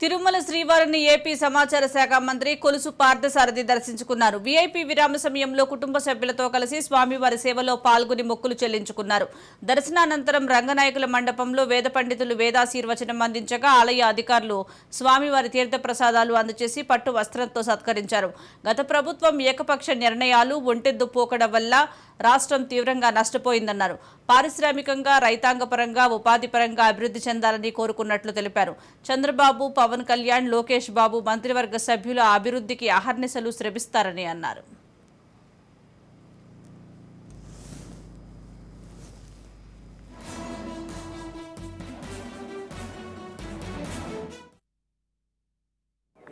తిరుమల శ్రీవారిని ఏపీ సమాచార శాఖ మంత్రి కొలుసు పార్థసారథి దర్శించుకున్నారు. వీఐపీ విరామ సమయంలో కుటుంబ సభ్యులతో కలిసి స్వామివారి సేవలో పాల్గొని మొక్కులు చెల్లించుకున్నారు. దర్శనానంతరం రంగనాయకుల మండపంలో వేద పండితులు వేదాశీర్వచనం అందించగా ఆలయ అధికారులు స్వామివారి తీర్థ ప్రసాదాలు అందజేసి పట్టు వస్త్రంతో సత్కరించారు. గత ప్రభుత్వం ఏకపక్ష నిర్ణయాలు ఒంటెద్దు పోకడ వల్ల రాష్ట్రం తీవ్రంగా నష్టపోయిందన్నారు. పారిశ్రామికంగా రైతాంగపరంగా ఉపాధి పరంగా అభివృద్ధి చెందాలని కోరుకున్నట్లు తెలిపారు. చంద్రబాబు పవన్ కళ్యాణ్ లోకేష్ బాబు మంత్రివర్గ సభ్యుల అభివృద్ధికి అహర్నిశలు శ్రమిస్తారని అన్నారు.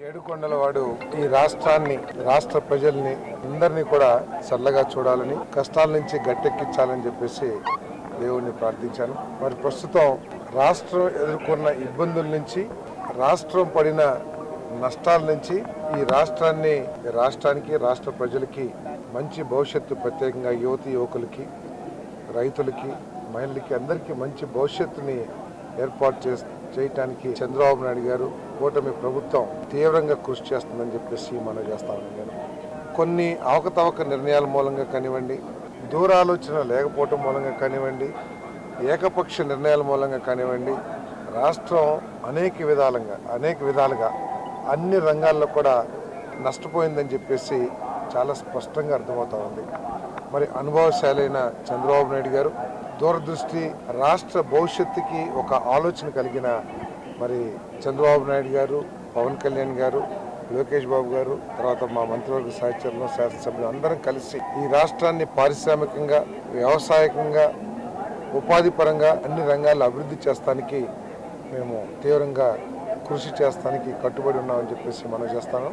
ఏడుకొండల వాడు ఈ రాష్ట్రాన్ని రాష్ట్ర ప్రజల్ని అందరినీ కూడా చల్లగా చూడాలని కష్టాల నుంచి గట్టెక్కించాలని చెప్పేసి దేవుణ్ణి ప్రార్థించాను. మరి ప్రస్తుతం రాష్ట్రం ఎదుర్కొన్న ఇబ్బందుల నుంచి రాష్ట్రం పడిన నష్టాల నుంచి ఈ రాష్ట్రాన్ని రాష్ట్రానికి రాష్ట్ర ప్రజలకి మంచి భవిష్యత్తు ప్రత్యేకంగా యువతి యువకులకి రైతులకి మహిళలకి అందరికీ మంచి భవిష్యత్తుని ఏర్పాటు చే చేయటానికి చంద్రబాబు నాయుడు గారు కూటమి ప్రభుత్వం తీవ్రంగా కృషి చేస్తుందని చెప్పేసి మనం చేస్తామని నేను. కొన్ని అవకతవక నిర్ణయాల మూలంగా కానివ్వండి దూరాలోచన లేకపోవటం మూలంగా కానివ్వండి ఏకపక్ష నిర్ణయాల మూలంగా కానివ్వండి రాష్ట్రం అనేక విధాలుగా అనేక విధాలుగా అన్ని రంగాల్లో కూడా నష్టపోయిందని చెప్పేసి చాలా స్పష్టంగా అర్థమవుతా ఉంది. మరి అనుభవశాలైన చంద్రబాబు నాయుడు గారు దూరదృష్టి రాష్ట్ర భవిష్యత్తుకి ఒక ఆలోచన కలిగిన మరి చంద్రబాబు నాయుడు గారు పవన్ కళ్యాణ్ గారు లోకేష్ బాబు గారు తర్వాత మా మంత్రివర్గ సహచరులు శాసనసభ్యులు అందరం కలిసి ఈ రాష్ట్రాన్ని పారిశ్రామికంగా వ్యవసాయకంగా ఉపాధి పరంగా అన్ని రంగాల్లో అభివృద్ధి చేస్తానికి మేము తీవ్రంగా కృషి చేస్తానికి కట్టుబడి ఉన్నామని చెప్పేసి మనం చేస్తాను.